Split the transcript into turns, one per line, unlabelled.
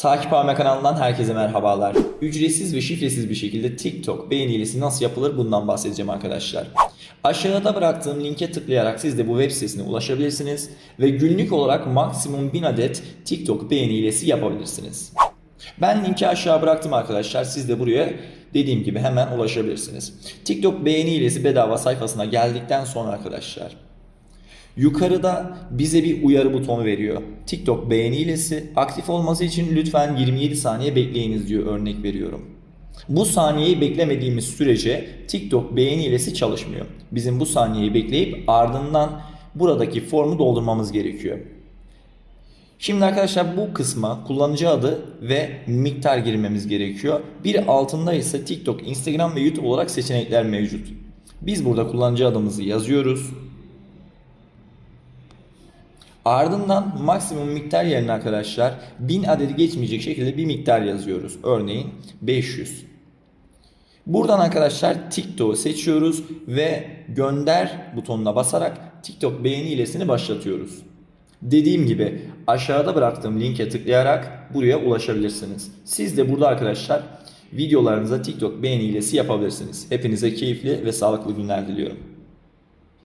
Takip Alma kanalından herkese merhabalar. Ücretsiz ve şifresiz bir şekilde TikTok beğeni hilesi nasıl yapılır bundan bahsedeceğim arkadaşlar. Aşağıda bıraktığım linke tıklayarak siz de bu web sitesine ulaşabilirsiniz ve günlük olarak maksimum 1000 adet TikTok beğeni hilesi yapabilirsiniz. Ben linki aşağı bıraktım arkadaşlar. Siz de buraya dediğim gibi hemen ulaşabilirsiniz. TikTok beğeni hilesi bedava sayfasına geldikten sonra arkadaşlar Yukarıda bize bir uyarı butonu veriyor. TikTok beğeni hilesi aktif olması için lütfen 27 saniye bekleyiniz diyor örnek veriyorum. Bu saniyeyi beklemediğimiz sürece TikTok beğeni hilesi çalışmıyor. Bizim bu saniyeyi bekleyip ardından buradaki formu doldurmamız gerekiyor. Şimdi arkadaşlar bu kısma kullanıcı adı ve miktar girmemiz gerekiyor. Bir altında ise TikTok, Instagram ve YouTube olarak seçenekler mevcut. Biz burada kullanıcı adımızı yazıyoruz. Ardından maksimum miktar yerine arkadaşlar 1000 adedi geçmeyecek şekilde bir miktar yazıyoruz. Örneğin 500. Buradan arkadaşlar TikTok'u seçiyoruz ve gönder butonuna basarak TikTok beğeni hilesini başlatıyoruz. Dediğim gibi aşağıda bıraktığım linke tıklayarak buraya ulaşabilirsiniz. Siz de burada arkadaşlar videolarınıza TikTok beğeni hilesi yapabilirsiniz. Hepinize keyifli ve sağlıklı günler diliyorum.